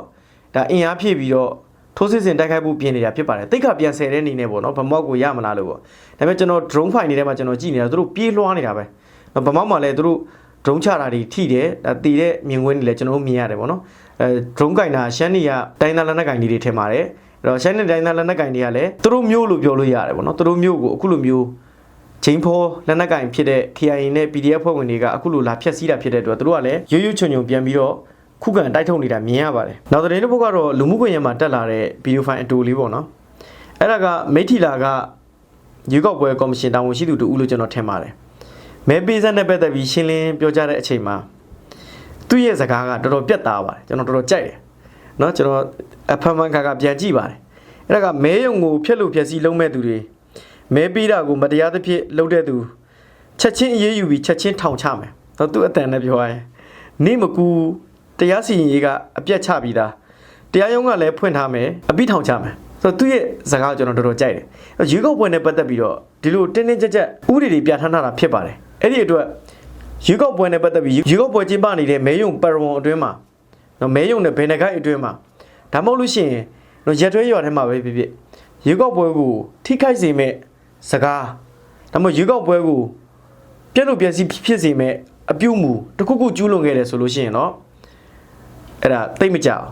ဒါအင်အားဖြည့်ပြီးတော့ ထိုးစစ်ဆင်တိုက်ခိုက်မှုပြင်နေတာဖြစ်ပါတယ်တိတ်ခါပြန်ဆယ်တဲ့အနေနဲ့ပေါ့နော်ဗမောက်ကိုရမလားလို့ပေါ့ဒါပေမဲ့ကျွန်တော် drone file နေတဲ့မှာကျွန်တော်ကြည့်နေတာသူတို့ပြေးလွှားနေတာပဲနော်ဗမောက်မှာလည်းသူတို့ drone ချတာတွေထိတယ်ဒါတည်တဲ့မြင်ကွင်းတွေလည်းကျွန်တော်တို့မြင်ရတယ်ပေါ့နော်အဲ drone ကင်တာရှမ်းနီကတိုင်းသားလက်နက်ကင်တွေထင်ပါတယ်အဲ့တော့ရှမ်းနီတိုင်းသားလက်နက်ကင်တွေကလည်းသူတို့မျိုးလို့ပြောလို့ရတယ်ပေါ့နော်သူတို့မျိုးကိုအခုလိုမျိုးချင်းဖောလက်နက်ကင်ဖြစ်တဲ့ KIA နဲ့ PDF ဖွဲ့ဝင်တွေကအခုလိုလာဖျက်ဆီးတာဖြစ်တဲ့အတွက်သူတို့ကလည်းရွရွချွန်ချွန်ပြန်ပြီးတော့ ခုခံတိုက်ထုတ်နေတာမြင်ရပါတယ်။နောက်သတင်းတစ်ပုဒ်ကတော့လူမှုကွန်ရက်မှာတက်လာတဲ့ဗီဒီယိုဖိုင်အတူလေးပေါ့နော်။အဲ့ဒါကမိထီလာကရွေးကောက်ပွဲကော်မရှင်တာဝန်ရှိသူတူဦးလို့ကျွန်တော်ထင်ပါတယ်။မဲပေးစက်နဲ့ပတ်သက်ပြီးရှင်းလင်းပြောကြားတဲ့အချိန်မှာသူ့ရဲ့စကားကတော်တော်ပြတ်သားပါတယ်ကျွန်တော်တော်တော်ကြိုက်တယ်။နော်ကျွန်တော်အဖမ်းမခါကပြန်ကြည့်ပါတယ်။အဲ့ဒါကမဲယုံကိုဖျက်လို့ဖျက်စီးလုံးမဲ့သူတွေမဲပေးတာကိုမတရားသဖြင့်လုပ်တဲ့သူချက်ချင်းအေးအေးယူပြီးချက်ချင်းထောင်ချမယ်။တော့သူ့အတန်နဲ့ပြောရရင်နေမကူ တရားစီရင်ရေးကအပြတ်ချပြီးသားတရားရုံးကလည်းဖွင့်ထားမယ်အပိထောင်ချမယ်ဆိုတော့သူ့ရဲ့စကားကိုကျွန်တော်တော်တော်ကြိုက်တယ်ရွေးကောက်ပွဲနဲ့ပတ်သက်ပြီးတော့ဒီလိုတင်းတင်းကြပ်ကြပ်ဥပဒေတွေပြဋ္ဌာန်းထားတာဖြစ်ပါတယ်အဲ့ဒီအတွက်ရွေးကောက်ပွဲနဲ့ပတ်သက်ပြီးရွေးကောက်ပွဲကျင်းပနေတဲ့မဲယုံပါရဝွန်အတွင်းမှာနော်မဲယုံနဲ့ဘယ်နှကိုက်အတွင်းမှာဒါမှမဟုတ်လို့ရှိရင်နော်ရက်ထွေးရွာထဲမှာပဲဖြစ်ဖြစ်ရွေးကောက်ပွဲကိုထိခိုက်စေမဲ့စကားဒါမှမဟုတ်ရွေးကောက်ပွဲကိုပြက်လို့ပြက်စီးဖြစ်စေမဲ့အပြုတ်မှုတစ်ခုခုကျူးလွန်ခဲ့တယ်ဆိုလို့ရှိရင်တော့ အဲ့ဒါသိမ့်မကြအောင်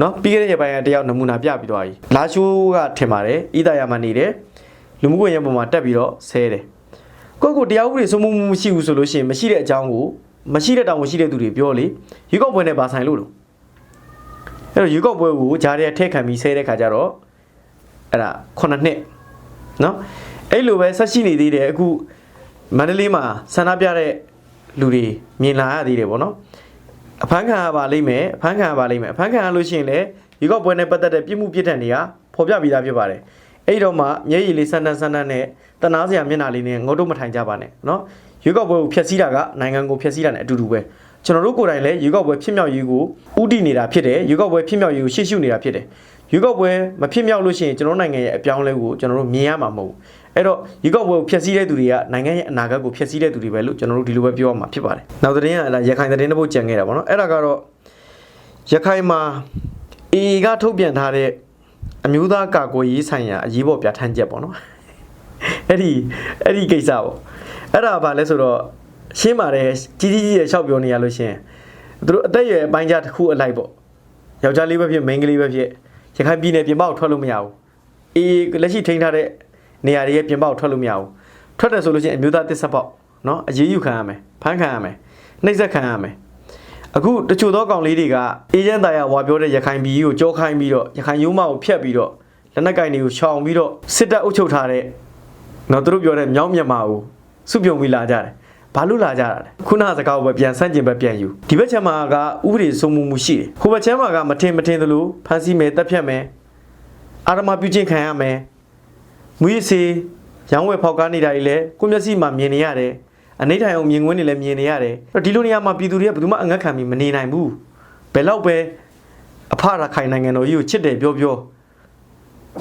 နော်ပြီးခဲ့တဲ့ရက်ပိုင်းကတယောက်နမူနာပြပြီးသွားပြီလာရှိုးကထင်ပါတယ်ဣဒယာမှာနေတယ်လူမှုကွန်ရက်ပေါ်မှာတက်ပြီးတော့ဆဲတယ်ကိုယ့်ကိုယ်တရားဥပဒေစိုးမိုးမှုမရှိဘူးဆိုလို့ရှိရင်မရှိတဲ့အကြောင်းကိုမရှိတဲ့တောင်မရှိတဲ့သူတွေပြောလေရွေးကောက်ပွဲနဲ့ပါဆိုင်လို့လို့အဲ့တော့ရွေးကောက်ပွဲကိုဂျားရဲထည့်ခံပြီးဆဲတဲ့ခါကျတော့အဲ့ဒါခုနှစ်နှစ်နော်အဲ့လိုပဲဆက်ရှိနေသေးတယ်အခုမန္တလေးမှာဆန္ဒပြတဲ့လူတွေမြင်လာရသေးတယ်ဗောနော် အဖမ်းခံရပါလိမ့်မယ်အဖမ်းခံရပါလိမ့်မယ်အဖမ်းခံရလို့ရှိရင်လည်းဒီကောက်ပွဲနဲ့ပတ်သက်တဲ့ပြစ်မှုပြစ်ဒဏ်တွေကဖော်ပြပြီးသားဖြစ်ပါတယ်အဲ့ဒီတော့မှမျက်ရည်လေးဆန်းဆန်းဆန်းဆန်းနဲ့တနာစရာမျက်နှာလေးနဲ့ငုတ်တုတ်မထိုင်ကြပါနဲ့เนาะရွေးကောက်ပွဲကိုဖျက်ဆီးတာကနိုင်ငံကိုဖျက်ဆီးတာနဲ့အတူတူပဲကျွန်တော်တို့ကိုယ်တိုင်လည်းရွေးကောက်ပွဲဖြစ်မြောက်ရေးကိုဥတည်နေတာဖြစ်တယ်ရွေးကောက်ပွဲဖြစ်မြောက်ရေးကိုရှေ့ရှုနေတာဖြစ်တယ်ရွေးကောက်ပွဲမဖြစ်မြောက်လို့ရှိရင်ကျွန်တော်တို့နိုင်ငံရဲ့အပြောင်းအလဲကိုကျွန်တော်တို့မြင်ရမှာမဟုတ်ဘူး အဲ့တော့ရွေးကောက်ပွဲကိုဖျက်ဆီးတဲ့သူတွေကနိုင်ငံရဲ့အနာဂတ်ကိုဖျက်ဆီးတဲ့သူတွေပဲလို့ကျွန်တော်တို့ဒီလိုပဲပြောရမှာဖြစ်ပါတယ်နောက်သတင်းကရခိုင်သတင်းတစ်ပုဒ်ကြံခဲ့တာပေါ့နော်အဲ့ဒါကတော့ရခိုင်မှာအေအေကထုတ်ပြန်ထားတဲ့အမျိုးသားကာကွယ်ရေးဆိုင်ရာအရေးပေါ်ပြဋ္ဌာန်းချက်ပေါ့နော်အဲ့ဒီအဲ့ဒီကိစ္စပေါ့အဲ့ဒါဘာလဲဆိုတော့ရှင်းပါတယ်ကြီးကြီးကြီးရဲ့ရှောက်ပြောနေရလို့ရှရင်သူတို့အသက်အရွယ်အပိုင်းခြားတစ်ခုအလိုက်ပေါ့ယောက်ျားလေးပဲဖြစ်မိန်းကလေးပဲဖြစ်ရခိုင်ပြည်နယ်ပြင်ပကိုထွက်လို့မရဘူးအေးလက်ရှိထိန်းထားတဲ့ နေရာတွေရဲ့ပြင်ပကိုထွက်လို့မရဘူးထွက်တယ်ဆိုလို့ရှိရင်အမျိုးသားတစ်ဆက်ပေါ့နော်အရေးယူခံရမယ်ဖမ်းခံရမယ်နှိပ်စက်ခံရမယ်အခုတချို့သောကောင်လေးတွေကအေဂျင့်တာယာဝါပြောတဲ့ရခိုင်ပြည်ကြီးကိုကြောခိုင်းပြီးတော့ရခိုင်ရိုးမကိုဖျက်ပြီးတော့လက်နက်ကင်တွေကိုရှောင်ပြီးတော့စစ်တပ်အုပ်ချုပ်ထားတဲ့နော်သူတို့ပြောတဲ့မြောင်းမြတ်မာကိုစုပြုံပြီးလာကြတယ်ဘာလို့လာကြတာလဲခုနကစကားကိုပဲပြန်ဆန့်ကျင်ပဲပြန်ယူဒီဘက်ချမ်းမှာကဥပဒေစိုးမိုးမှုရှိတယ်ဟိုဘက်ချမ်းမှာကမထင်မထင်သလိုဖမ်းဆီးမယ်တပ်ဖြတ်မယ်အာရမပြုချင်းခံရမယ် မူရစီရောင်းဝယ်ဖောက်ကားနေတာတွေလည်းကိုမျက်စိမှာမြင်နေရတယ်အနေထိုင်အောင်မြင်ကွင်းတွေလည်းမြင်နေရတယ်အဲ့တော့ဒီလိုနေရာမှာပြည်သူတွေကဘယ်သူမှအငတ်ခံပြီးမနေနိုင်ဘူးဘယ်တော့ပဲအဖရခိုင်နိုင်ငံတော်ကြီးကိုချစ်တယ်ပြောပြော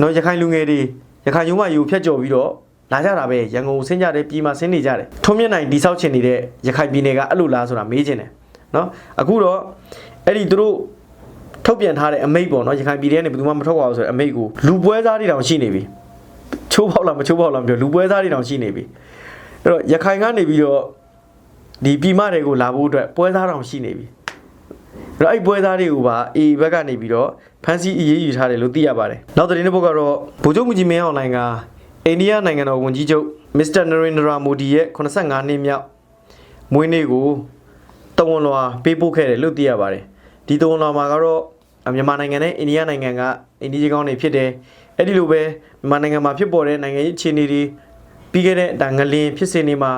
နော်ရခိုင်လူငယ်တွေရခိုင်ရုံးမယူဖြတ်ကျော်ပြီးတော့လာကြတာပဲရန်ကုန်ကိုဆင်းကြတယ်ပြည်မှာဆင်းနေကြတယ်ထုံးမြင့်နိုင်တိဆောက်ချင်နေတဲ့ရခိုင်ပြည်နယ်ကအဲ့လိုလားဆိုတာမေးချင်တယ်နော်အခုတော့အဲ့ဒီသူတို့ထုတ်ပြန်ထားတဲ့အမိတ်ပေါ့နော်ရခိုင်ပြည်နယ်ကနေဘယ်သူမှမထုတ်ပါဘူးဆိုတဲ့အမိတ်ကိုလူပွဲသားတွေတောင်ရှိနေပြီ ချိုးပေါက်လားမချိုးပေါက်လားမပြောလူပွဲသားတွေတောင်ရှိနေပြီအဲ့တော့ရခိုင်ကနေပြီးတော့ဒီပြည်မတွေကိုလာဖို့အတွက်ပွဲသားတော်ရှိနေပြီအဲ့တော့အဲ့ပွဲသားတွေကိုပါအေဘက်ကနေပြီးတော့ဖန်စီအရေးယူထားတယ်လို့သိရပါတယ်နောက်သတင်းတစ်ပုဒ်ကတော့ဗိုလ်ချုပ်မူကြီးမင်းအောင်လှိုင်ကအိန္ဒိယနိုင်ငံတော်ဝန်ကြီးချုပ်မစ္စတာနရင်ဒရာမိုဒီရဲ့85နှစ်မြောက်မွေးနေ့ကိုတဝန်လွာပေးပို့ခဲ့တယ်လို့သိရပါတယ်ဒီတဝန်လွာမှာကတော့မြန်မာနိုင်ငံနဲ့အိန္ဒိယနိုင်ငံကအိန္ဒိယကောင်းတွေဖြစ်တယ် အဲ့ဒီလိုပဲမြန်မာနိုင်ငံမှာဖြစ်ပေါ်တဲ့နိုင်ငံရေးအခြေအနေတွေပြီးခဲ့တဲ့ဒါငလင်ဖြစ်စဉ်တွေမှာ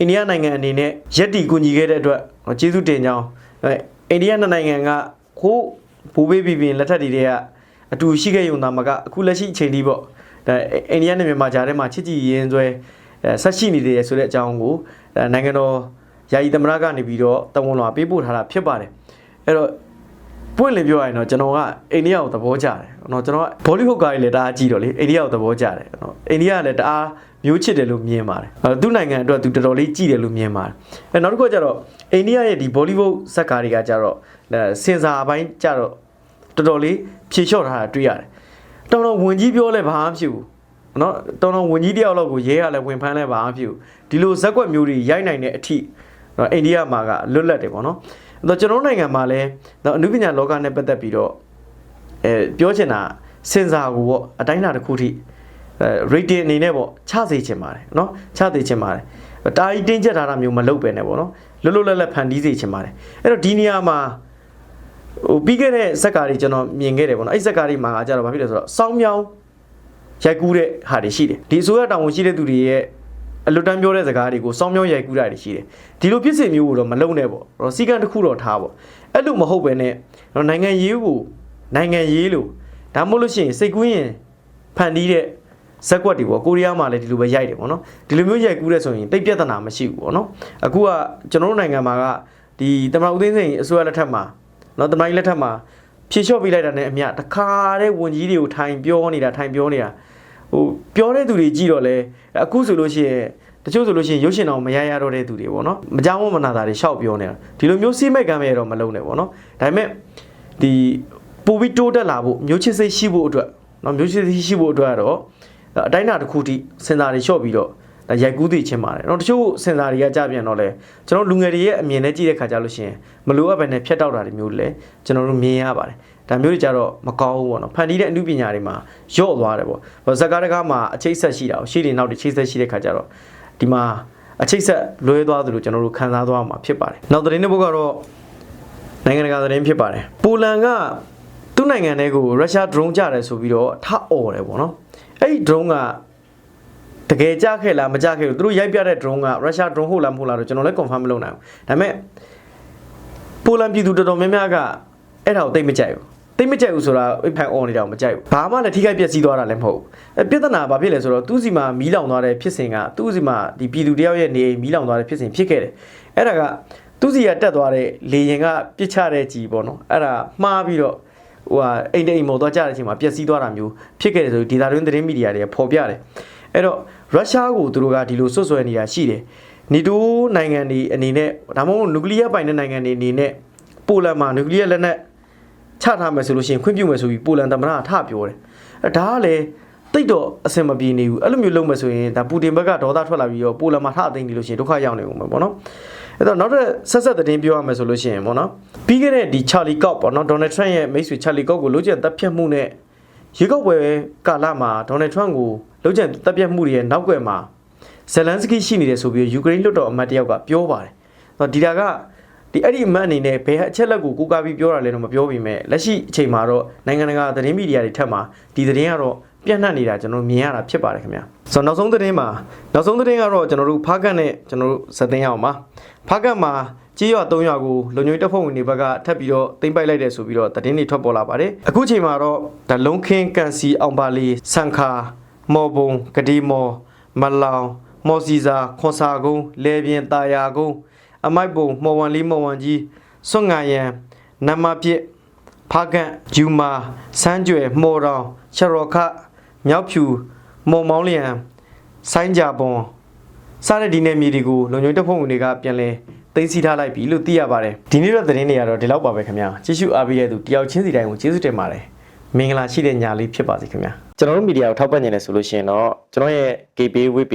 အိန္ဒိယနိုင်ငံအနေနဲ့ရက်တီကူညီခဲ့တဲ့အတွက်ကျေးဇူးတင်ကြောင်းအဲအိန္ဒိယနိုင်ငံကခိုးဘူဘေးပြည်ပြင်လက်ထက်တွေတွေကအတူရှိခဲ့ရုံသာမကအခုလက်ရှိအချိန်ဒီပေါ့ဒါအိန္ဒိယနဲ့မြန်မာကြားထဲမှာချစ်ကြည်ရင်ဆွဲအဲဆက်ရှိနေတယ်ဆိုတဲ့အကြောင်းကိုဒါနိုင်ငံတော်ယာယီသမရကနေပြီးတော့တဝန်လွာပေးပို့ထားတာဖြစ်ပါတယ်အဲ့တော့ ပွင့်လေပြောရရင်တော့ကျွန်တော်ကအိန္ဒိယကိုသဘောကျတယ်เนาะကျွန်တော်ကဘောလိဝုဒ်ကားကြီးလည်းတအားကြည့်တော့လေအိန္ဒိယကိုသဘောကျတယ်เนาะအိန္ဒိယကလည်းတအားမျိုးချစ်တယ်လို့မြင်ပါတယ်အဲသူ့နိုင်ငံအတွက်သူတော်တော်လေးကြည့်တယ်လို့မြင်ပါတယ်အဲနောက်တစ်ခုကကျတော့အိန္ဒိယရဲ့ဒီဘောလိဝုဒ်ဇက်ကားတွေကကျတော့အဲစင်စာအပိုင်းကျတော့တော်တော်လေးဖြေလျှော့ထားတာတွေ့ရတယ်တော်တော်ဝင်ကြီးပြောလဲဘာမှမဖြစ်ဘူးเนาะတော်တော်ဝင်ကြီးတယောက်လောက်ကိုရဲရလဲဝင်ဖမ်းလဲဘာမှမဖြစ်ဘူးဒီလိုဇက်ကွက်မျိုးတွေရိုက်နိုင်တဲ့အထိเนาะအိန္ဒိယမှာကလွတ်လပ်တယ်ပေါ့နော်အဲ့ တော့ကျွန်တော်တို့နိုင်ငံမှာလည်းเนาะအနုပညာလောကနဲ့ပတ်သက်ပြီးတော့အဲပြောချင်တာစင်စာကိုပေါ့အတိုင်းအတာတစ်ခုထိအဲ rating အနေနဲ့ပေါ့ချစေချင်ပါတယ်เนาะချစေချင်ပါတယ်တာကြီးတင်းကျပ်ထားတာမျိုးမလုပ်ပဲနဲ့ပေါ့နော်လွတ်လွတ်လပ်လပ်ဖန်တီးစေချင်ပါတယ်အဲ့တော့ဒီနေရာမှာ ဟိုပြီးခဲ့တဲ့ဇက်ကားတွေကျွန်တော်မြင်ခဲ့တယ်ပေါ့နော်အဲ့ဇက်ကားတွေမှာကကြတော့ဘာဖြစ်လဲဆိုတော့စောင်းမြောင်းရိုက်ကူးတဲ့ဟာတွေရှိတယ်ဒီအစိုးရတောင်ဝန်ရှိတဲ့သူတွေရဲ့ အလွတ်တန်းပြောတဲ့စကားတွေကိုစောင်းမြောင်းရိုက်ကူးတာတွေရှိတယ်ဒီလိုဖြစ်စဉ်မျိုးကိုတော့မလုပ်နဲ့ပေါ့တော့စီကံတစ်ခုတော့ထားပေါ့အဲ့လိုမဟုတ်ပဲနဲ့တော့နိုင်ငံရေးကိုနိုင်ငံရေးလို့ဒါမှမဟုတ်လို့ရှိရင်စိတ်ကူးရင်ဖန်တီးတဲ့ဇက်ကွက်တွေပေါ့ကိုရီးယားမှာလည်းဒီလိုပဲရိုက်တယ်ပေါ့နော်ဒီလိုမျိုးရိုက်ကူးတဲ့ဆိုရင်တိတ်ပြဿနာမရှိဘူးပေါ့နော်အခုကကျွန်တော်တို့နိုင်ငံမှာကဒီတမန်ဦးသိန်းစိန်အစိုးရလက်ထက်မှာနော်တမိုင်းလက်ထက်မှာဖြေလျှော့ပေးလိုက်တာနဲ့အမျှတခါတဲ့ဝန်ကြီးတွေကိုထိုင်ပြောနေတာထိုင်ပြောနေတာ ဟိုပြောတဲ့သူတွေကြည့်တော့လဲအခုဆိုလို့ရှိရင်တချို့ဆိုလို့ရှိရင်ရုပ်ရှင်အောင်မရရတော့တဲ့သူတွေပေါ့နော်မကြောက်မနာတာတွေရှောက်ပြောနေတာဒီလိုမျိုးစိမဲ့ကမ်းမဲ့တော့မလုံးနဲ့ပေါ့နော်ဒါပေမဲ့ဒီပူပြီးတိုးတက်လာဖို့မျိုးချစ်စိတ်ရှိဖို့အတွက်နော်မျိုးချစ်စိတ်ရှိဖို့အတွက်ကတော့အတိုင်းအတာတစ်ခုထိစင်စာတွေလျှော့ပြီးတော့ဒါရိုက်ကူးသိချင်းပါတယ်။တော့တချို့စင်စာတွေကကြပြန်တော့လဲကျွန်တော်လူငယ်တွေရဲ့အမြင်နဲ့ကြည့်တဲ့ခါကြလို့ရှိရင်မလိုအပ်ပဲနဲ့ဖြတ်တောက်တာတွေမျိုးတွေလည်းကျွန်တော်တို့မြင်ရပါတယ်။ ဒါမျိုးတွေကြတော့မကောင်းဘူးပေါ့နော်။ဖန်တီးတဲ့အမှုပညာတွေမှာယော့သွားတယ်ပေါ့။ဘာဇက်ကားတကားမှာအချိတ်ဆက်ရှိတာကိုရှေ့တွေနောက်တွေချိတ်ဆက်ရှိတဲ့ခါကြတော့ဒီမှာအချိတ်ဆက်လွဲသွားသလိုကျွန်တော်တို့ခံစားသွားမှာဖြစ်ပါတယ်။နောက်သတင်းတစ်ပုဒ်ကတော့နိုင်ငံတကာသတင်းဖြစ်ပါတယ်။ပိုလန်ကသူ့နိုင်ငံထဲကိုရုရှား drone ကြတယ်ဆိုပြီးတော့ထအော်တယ်ပေါ့နော်။အဲ့ဒီ drone ကတကယ်ကြခဲ့လားမကြခဲ့ဘူးသူတို့ရိုက်ပြတဲ့ drone ကရုရှား drone ဟုတ်လားမဟုတ်လားတော့ကျွန်တော်လည်း confirm မလုပ်နိုင်ဘူးဒါပေမဲ့ပိုလန်ပြည်သူတော်တော်များများကအဲ့ဒါကိုသိမကြိုက်ဘူး သိမကြိုက်ဘူးဆိုတာအိတ်ဖိုင် on နေတာကိုမကြိုက်ဘူးဘာမှလည်းထိခိုက်ပျက်စီးသွားတာလည်းမဟုတ်ဘူးအဲပြဿနာဘာဖြစ်လဲဆိုတော့သူ့စီမှာမီးလောင်သွားတဲ့ဖြစ်စဉ်ကသူ့စီမှာဒီပြည်သူတယောက်ရဲ့နေအိမ်မီးလောင်သွားတဲ့ဖြစ်စဉ်ဖြစ်ခဲ့တယ်အဲ့ဒါကသူ့စီကတက်သွားတဲ့လေရင်ကပြစ်ချတဲ့ကြီးပေါ့နော်အဲ့ဒါမှားပြီးတော့ဟိုဟာအိမ်တိမ်မော်သွားကြတဲ့အချိန်မှာပျက်စီးသွားတာမျိုးဖြစ်ခဲ့တယ်ဆိုပြီးဒေတာတွင်းသတင်းမီဒီယာတွေကဖော်ပြတယ်အဲ့တော့ရုရှားကိုသူတို့ကဒီလိုဆွတ်ဆွဲနေတာရှိတယ်နီတိုနိုင်ငံတွေအနေနဲ့ဒါမှမဟုတ်နျူကလ িয়ার ပိုင်တဲ့နိုင်ငံတွေအနေနဲ့ပိုလန်မှာနျူကလ িয়ার လက်နက် ချထားမယ်ဆိုလို့ရှိရင်ခွင့်ပြုမယ်ဆိုပြီးပိုလန်သမ္မတကထပြောတယ်အဲဒါကလည်းတိတ်တော့အဆင်မပြေနေဘူးအဲ့လိုမျိုးလုပ်မယ်ဆိုရင်ဒါပူတင်ဘက်ကဒေါသထွက်လာပြီးတော့ပိုလန်မှာထအသိမ်းနေလို့ရှိရင်ဒုက္ခရောက်နေဦးမယ်ပေါ့နော်အဲ့တော့နောက်ထပ်ဆက်ဆက်သတင်းပြောရမယ်ဆိုလို့ရှိရင်ပေါ့နော်ပြီးခဲ့တဲ့ဒီ Charlie Cox ပေါ့နော်ဒေါ်နယ်ထရန့်ရဲ့မိတ်ဆွေ Charlie Cox ကိုလိုချင်တပ်ဖြတ်မှုနဲ့ရွေးကောက်ပွဲကာလမှာဒေါ်နယ်ထရန့်ကိုလိုချင်တပ်ဖြတ်မှုတွေရဲ့နောက်ွယ်မှာဇယ်လန်စကီရှိနေတယ်ဆိုပြီးယူကရိန်းလွှတ်တော်အမတ်တယောက်ကပြောပါတယ်။တော့ဒီတာက ဒီအဲ့ဒီအမတ်အနေနဲ့ဘယ်အချက်လက်ကိုကိုးကားပြီးပြောတာလဲတော့မပြောပြမယ်လက်ရှိအချိန်မှာတော့နိုင်ငံတကာသတင်းမီဒီယာတွေထက်မှာဒီသတင်းကတော့ပြန့်နှံ့နေတာကျွန်တော်တို့မြင်ရတာဖြစ်ပါတယ်ခင်ဗျာဆိုတော့နောက်ဆုံးသတင်းမှာနောက်ဆုံးသတင်းကတော့ကျွန်တော်တို့ဖားကတ်နဲ့ကျွန်တော်တို့ဇက်သိန်းရအောင်ပါဖားကတ်မှာကြေးရွာ၃ရွာကိုလုံခြုံရေးတပ်ဖွဲ့ဝင်တွေဘက်ကထပ်ပြီးတော့တင်ပိုက်လိုက်တယ်ဆိုပြီးတော့သတင်းတွေထွက်ပေါ်လာပါတယ်အခုချိန်မှာတော့ဒါလုံခင်းကန်စီအောင်ပါလီဆန်ခါမော်ဘုံဂဒီမော်မလောင်မော်စီစာခွန်စာကုန်းလေပြင်းတာယာကုန်း အမိုက်ပုံမော်ဝန်လေးမော်ဝန်ကြီးစွန့်ငါယံနမပြစ်ဖားကန့်ဂျူမာစမ်းကြွယ်မော်တောင်ချရော်ခမြောက်ဖြူမော်မောင်းလျံဆိုင်းကြပွန်စတဲ့ဒီနယ်မြေတွေကိုလုံခြုံရေးတပ်ဖွဲ့ဝင်တွေကပြန်လဲသိမ်းဆည်းထားလိုက်ပြီလို့သိရပါတယ်ဒီနေ့တော့သတင်းတွေကတော့ဒီလောက်ပါပဲခင်ဗျာကြည့်ရှုအားပေးတဲ့သူတယောက်ချင်းစီတိုင်းကိုကျေးဇူးတင်ပါတယ်မင်္ဂလာရှိတဲ့ညလေးဖြစ်ပါစေခင်ဗျာကျွန်တော်တို့မီဒီယာကိုထောက်ပံ့နေတယ်ဆိုလို့ရှိရင်တော့ကျွန်တော်ရဲ့ KB WP